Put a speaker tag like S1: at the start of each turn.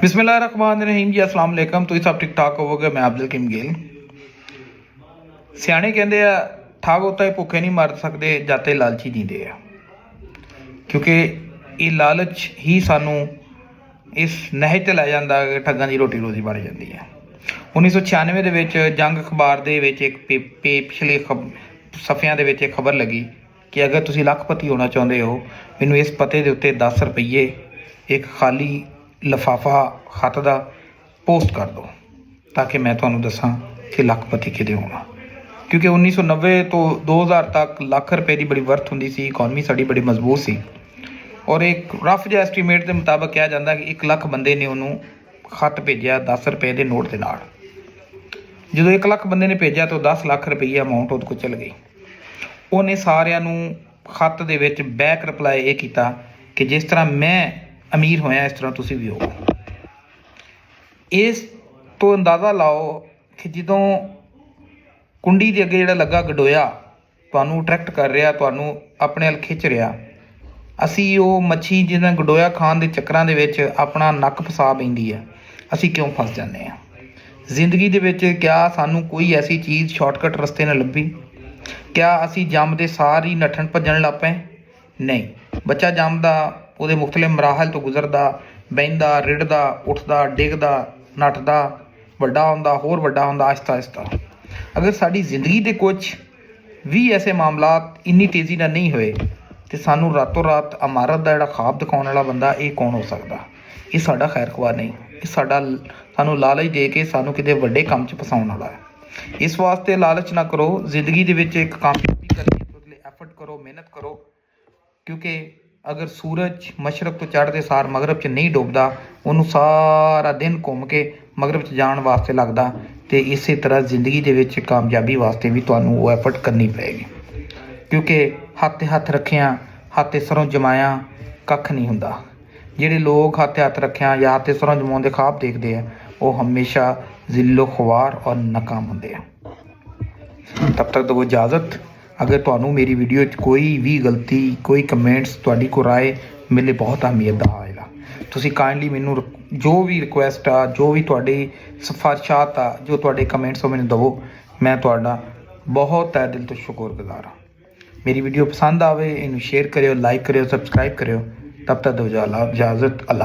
S1: ਬਿਸਮਿਲ੍ਲਾਹਿਰਰਹਿਮਾਨਿਰਰਹੀਮ ਜੀ ਅਸਲਾਮ ਅਲੈਕਮ ਤੁਸੀਂ ਸਭ ਠੀਕ ਠਾਕ ਹੋਵੋਗੇ ਮੈਂ ਅਬਦੁਲ ਕਿਮ ਗਿੱਲ ਸਿਆਣੇ ਕਹਿੰਦੇ ਆ ਠਾਗ ਉਤਾਂ ਹੀ ਭੁੱਖੇ ਨਹੀਂ ਮਰ ਸਕਦੇ ਜਾਤੇ ਲਾਲਚੀ ਦਿੰਦੇ ਆ ਕਿਉਂਕਿ ਇਹ ਲਾਲਚ ਹੀ ਸਾਨੂੰ ਇਸ ਨਹਿਜ ਤੇ ਲੈ ਜਾਂਦਾ ਕਿ ਠੱਗਾਂ ਦੀ ਰੋਟੀ ਰੋਜ਼ੀ ਬਣ ਜਾਂਦੀ ਹੈ 1996 ਦੇ ਵਿੱਚ ਜੰਗ ਅਖਬਾਰ ਦੇ ਵਿੱਚ ਇੱਕ ਪੇ- ਪੇ- ਪਿਛਲੇ ਸਫ਼ਿਆਂ ਦੇ ਵਿੱਚ ਇੱਕ ਖਬਰ ਲੱਗੀ ਕਿ ਅਗਰ ਤੁਸੀਂ ਲੱਖਪਤੀ ਹੋਣਾ ਚਾਹੁੰਦੇ ਹੋ ਮੈਨੂੰ ਇਸ ਪਤੇ ਦੇ ਉੱਤੇ 10 ਰੁਪਏ ਇੱਕ ਖਾਲੀ ਲਫਾਫਾ ਖਤ ਦਾ ਪੋਸਟ ਕਰ ਦਿਓ ਤਾਂ ਕਿ ਮੈਂ ਤੁਹਾਨੂੰ ਦੱਸਾਂ ਕਿ ਲੱਖਪਤੀ ਕਿਤੇ ਹੋਣਾ। ਕਿਉਂਕਿ 1990 ਤੋਂ 2000 ਤੱਕ ਲੱਖ ਰੁਪਏ ਦੀ ਬੜੀ ਵਰਥ ਹੁੰਦੀ ਸੀ ਇਕਨੋਮੀ ਸਾਡੀ ਬੜੀ ਮਜ਼ਬੂਤ ਸੀ। ਔਰ ਇੱਕ ਰਫ ਜਿਹਾ ਐਸਟੀਮੇਟ ਦੇ ਮੁਤਾਬਕ ਕਿਹਾ ਜਾਂਦਾ ਕਿ 1 ਲੱਖ ਬੰਦੇ ਨੇ ਉਹਨੂੰ ਖਤ ਭੇਜਿਆ 10 ਰੁਪਏ ਦੇ ਨੋਟ ਦੇ ਨਾਲ। ਜਦੋਂ 1 ਲੱਖ ਬੰਦੇ ਨੇ ਭੇਜਿਆ ਤਾਂ 10 ਲੱਖ ਰੁਪਈਆ ਅਮਾਉਂਟ ਉਹਦੇ ਕੋਲ ਚਲ ਗਈ। ਉਹਨੇ ਸਾਰਿਆਂ ਨੂੰ ਖਤ ਦੇ ਵਿੱਚ ਬੈਕ ਰਿਪਲਾਈ ਇਹ ਕੀਤਾ ਕਿ ਜਿਸ ਤਰ੍ਹਾਂ ਮੈਂ ਅਮੀਰ ਹੋਇਆ, ਇਸ ਤਰ੍ਹਾਂ ਤੁਸੀਂ ਵੀ ਹੋ ਇਸ ਤੋਂ ਅੰਦਾਜ਼ਾ ਲਾਓ ਕਿ ਜਦੋਂ ਕੁੰਡੀ ਦੇ ਅੱਗੇ ਜਿਹੜਾ ਲੱਗਾ ਗਡੋਇਆ, ਤੁਹਾਨੂੰ ਅਟਰੈਕਟ ਕਰ ਰਿਹਾ, ਤੁਹਾਨੂੰ ਆਪਣੇ ਵੱਲ ਖਿੱਚ ਰਿਹਾ, ਅਸੀਂ ਉਹ ਮੱਛੀ ਜਿਹਨਾਂ ਗਡੋਇਆ ਖਾਣ ਦੇ ਚੱਕਰਾਂ ਦੇ ਵਿੱਚ ਆਪਣਾ ਨੱਕ ਫਸਾ ਪੈਂਦੀ ਹੈ। ਅਸੀਂ ਕਿਉਂ ਫਸ ਜਾਂਦੇ ਹਾਂ? ਜ਼ਿੰਦਗੀ ਦੇ ਵਿੱਚ ਕਿਆ ਸਾਨੂੰ ਕੋਈ ਐਸੀ ਚੀਜ਼ ਸ਼ਾਰਟਕਟ ਰਸਤੇ ਨਾਲ ਲੱਭੀ? ਕਿਆ ਅਸੀਂ ਜੰਮਦੇ ਸਾਰ ਹੀ ਨੱਠਣ ਭੱਜਣ ਲੱਗ ਪਏ? ਨਹੀਂ। ਬੱਚਾ ਜੰਮਦਾ ਉਹਦੇ ਮੁxtਲਿਫ ਮਰਾਹਲ ਤੋਂ ਗੁਜ਼ਰਦਾ, ਬਹਿੰਦਾ, ਰਿੜਦਾ, ਉੱਠਦਾ, ਡਿੱਗਦਾ, ਨੱਠਦਾ, ਵੱਡਾ ਹੁੰਦਾ, ਹੋਰ ਵੱਡਾ ਹੁੰਦਾ, ਆਹਿਸਤਾ ਆਹਿਸਤਾ। ਅਗਰ ਸਾਡੀ ਜ਼ਿੰਦਗੀ ਦੇ ਕੁਝ ਵੀ ਐਸੇ ਮਾਮਲਾਤ ਇੰਨੀ ਤੇਜ਼ੀ ਨਾਲ ਨਹੀਂ ਹੋਏ, ਤੇ ਸਾਨੂੰ ਰਾਤੋਂ ਰਾਤ ਅਮਾਰਤ ਦਾ ਜਿਹੜਾ ਖਾਬ ਦਿਖਾਉਣ ਵਾਲਾ ਬੰਦਾ ਇਹ ਕੌਣ ਹੋ ਸਕਦਾ? ਇਹ ਸਾਡਾ ਖੈਰ ਖਵਾ ਨਹੀਂ। ਇਹ ਸਾਡਾ ਸਾਨੂੰ ਲਾਲਚ ਦੇ ਕੇ ਸਾਨੂੰ ਕਿਤੇ ਵੱਡੇ ਕੰਮ 'ਚ ਫਸਾਉਣ ਵਾਲਾ ਹੈ। ਇਸ ਵਾਸਤੇ ਲਾਲਚ ਨਾ ਕਰੋ। ਜ਼ਿੰਦਗੀ ਦੇ ਵਿੱਚ ਇੱਕ ਕਾਮਯਾਬੀ ਕਰਨੀ ਹੈ। ਉਹਦੇ ਲਈ ਐਫਰਟ ਕਰੋ, ਮਿਹਨਤ ਕਰੋ। ਕਿਉਂਕਿ ਅਗਰ ਸੂਰਜ ਮਸ਼ਰਕ ਤੋਂ ਚੜ੍ਹਦੇ ਸਾਰ ਮਗਰਬ 'ਚ ਨਹੀਂ ਡੁੱਬਦਾ, ਉਹਨੂੰ ਸਾਰਾ ਦਿਨ ਘੁੰਮ ਕੇ ਮਗਰਬ 'ਚ ਜਾਣ ਵਾਸਤੇ ਲੱਗਦਾ, ਤੇ ਇਸੇ ਤਰ੍ਹਾਂ ਜ਼ਿੰਦਗੀ ਦੇ ਵਿੱਚ ਕਾਮਯਾਬੀ ਵਾਸਤੇ ਵੀ ਤੁਹਾਨੂੰ ਉਹ ਐਫਰਟ ਕਰਨੀ ਪਏਗੀ। ਕਿਉਂਕਿ ਹੱਥ ਤੇ ਹੱਥ ਰੱਖਿਆ, ਹੱਥ ਤੇ ਸਰੋਂ ਜਮਾਇਆ ਕੱਖ ਨਹੀਂ ਹੁੰਦਾ। ਜਿਹੜੇ ਲੋਕ ਹੱਥ ਹੱਥ ਰੱਖਿਆ ਜਾਂ ਹੱਥ ਤੇ ਸਰੋਂ ਜਮਾਉਣ ਦੇ ਖਾਬ ਦੇਖਦੇ ਆ, ਉਹ ਹਮੇਸ਼ਾ ਜ਼ਿੱਲੋ ਖਵਾਰ ਔਰ ਨਾਕਾਮ ਹੁੰਦੇ ਆ। ਤਬ ਤੱਕ ਦੋ ਇਜਾਜ਼ਤ। ਅਗਰ ਤੁਹਾਨੂੰ ਮੇਰੀ ਵੀਡੀਓ 'ਚ ਕੋਈ ਵੀ ਗਲਤੀ, ਕੋਈ ਕਮੈਂਟਸ ਤੁਹਾਡੀ ਕੋ ਰਾਏ ਮਿਲੇ ਬਹੁਤ ਅਹਿਮੀਅਤ ਦਾ ਆਏਗਾ ਤੁਸੀਂ ਕਾਈਂਡਲੀ ਮੈਨੂੰ ਰਿਕ- ਜੋ ਵੀ ਰਿਕੁਐਸਟ ਆ, ਜੋ ਵੀ ਤੁਹਾਡੀ ਸਿਫਾਰਿਸ਼ਾਤ ਆ, ਜੋ ਤੁਹਾਡੇ ਕਮੈਂਟਸ ਉਹ ਮੈਨੂੰ ਦਿਓ ਮੈਂ ਤੁਹਾਡਾ ਬਹੁਤ ਤਹਿ ਦਿਲ ਤੋਂ ਸ਼ੁਕਰਗੁਜ਼ਾਰ ਹਾਂ। ਮੇਰੀ ਵੀਡੀਓ ਪਸੰਦ ਆਵੇ, ਇਹਨੂੰ ਸ਼ੇਅਰ ਕਰਿਓ ਲਾਈਕ ਕਰਿਓ ਸਬਸਕ੍ਰਾਈਬ ਕਰਿਓ, ਤਬ ਤੱਕ ਦੋ ਇਜਾਜ਼ਤ ਅੱਲਾ